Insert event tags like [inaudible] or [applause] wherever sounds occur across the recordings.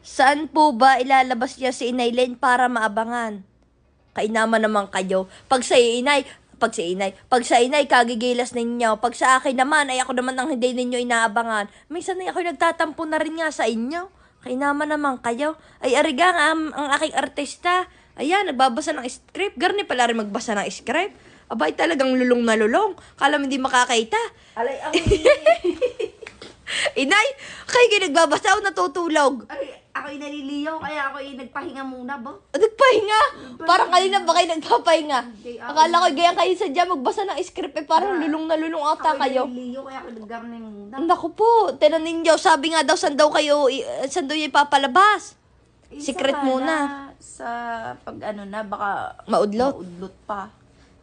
Saan po ba ilalabas niya si Inay Len para maabangan? Kainaman naman kayo. Pag sa inay, pag sa inay, pag sa inay, kagigilas ninyo. Pag sa akin naman, ay ako naman ang hindi ninyo inaabangan. Minsan ay ako nagtatampo na rin nga sa inyo. Kainaman naman kayo. Ay, ariga nga ang, ang aking artista. Ayan, nagbabasa ng script. Garni pala rin magbasa ng script. Abay, talagang lulong na lulong. Kala mo hindi makakaita. Alay, ako [laughs] Inay, kayo kayo nagbabasa o natutulog? Ay, ako'y naliliyaw, kaya ako'y nagpahinga muna ba? Nagpahinga. Parang kanina ba kayo nagpapahinga? Hindi, ako- Akala ko gaya kayo sadya magbasa ng script eh. Parang Ah. lulong na lulong ata Ako'y kayo. naliliyaw, kaya ako naggarning muna. Naku po, tinan ninyo. Sabi nga daw, saan daw kayo, i- saan daw yung ipapalabas? Isa secret pa muna. na Sa pag ano na, baka Maudlot. maudlot pa.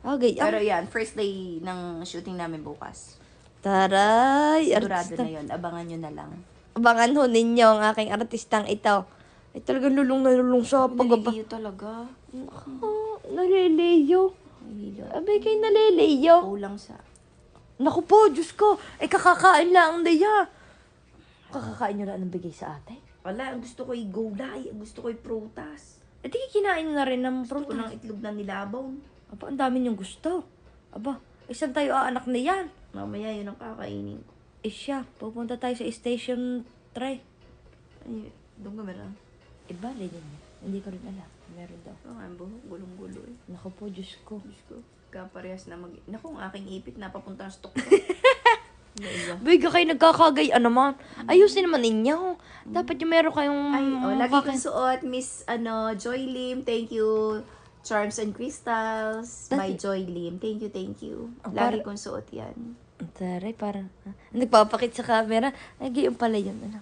Ah, gaya. Pero yan, first day ng shooting namin bukas. Taray, Sigurado artista. na yun, abangan nyo na lang. Abangan ho ninyo ang aking artistang ito. Ay talagang lulong na lulong sa pagbaba. Naliliyo talaga. Oh, naliliyo. Naliliyo. Abay kayo naliliyo. Kulang sa... Naku po, Diyos ko. Eh, kakakain lang niya. Kakakain nyo lang ng bigay sa ate. Wala, gusto ko'y gulay, ang gusto ko'y prutas. Eh, di kinain na rin ng Gusto ko prutas. ng itlog na nilabaw. Aba, ang dami niyong gusto. Aba, isang tayo aanak na yan. Mamaya yun ang kakainin ko. Eh siya, pupunta tayo sa station 3. Ay, doon ka meron. Iba, din yun. Hindi ko rin alam. Meron daw. Oh, ang buhok, gulong-gulo eh. Naku po, Diyos ko. Diyos ko, kaparehas na mag... Naku, ang aking ipit napapunta ng stock ko. [laughs] Biga kayo nagkakagay naman. Ayusin naman ninyo. Dapat yung meron kayong... Ay, oh, lagi kaka- kong suot, Miss ano, Joy Lim. Thank you. Charms and Crystals. Dati- Joy Lim. Thank you, thank you. Oh, Lagi para- kong suot yan. Taray, parang... ha? Nagpapakit sa camera. Ay, gayon pala yun. Ano?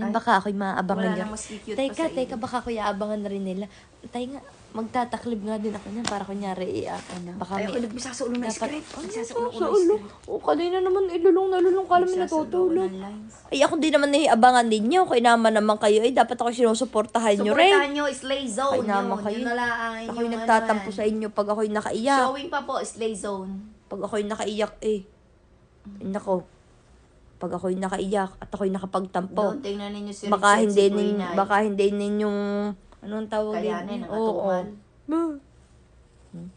Yan, Ay, baka ako'y maabangan wala nyo. nang mas cute pa sa teka, iyo. baka ako'y aabangan na rin nila. Tay nga, magtataklib nga din ako niyan para kunyari, eh, ah, ano, baka Ay, may... ako nagbisa sa ulo ng Dapat- script. Ano Nagsasa sa ulo ko ng ulo? script. O, kanina naman ilulong na lulong kala mo Nagsasa ulo ko natutulog. ng lines. Ay, ako din naman nahiabangan ninyo. Kaya naman naman kayo. Ay, dapat ako sinusuportahan nyo rin. Supportahan nyo, Slay Zone. Ay, naman yun. kayo. Yun na lang. Ako'y yung nagtatampo ano sa inyo pag ako'y nakaiyak. Showing pa po, Slay Zone. Pag ako'y nakaiyak, eh. Ay, nako pag ako'y nakaiyak at ako'y nakapagtampo, Doon, tingnan ninyo si baka Richard hindi, si nin, Buinay. baka hindi ninyong, anong tawag Kayanin ang Oo, oo. atuhan. Bah. Hmm?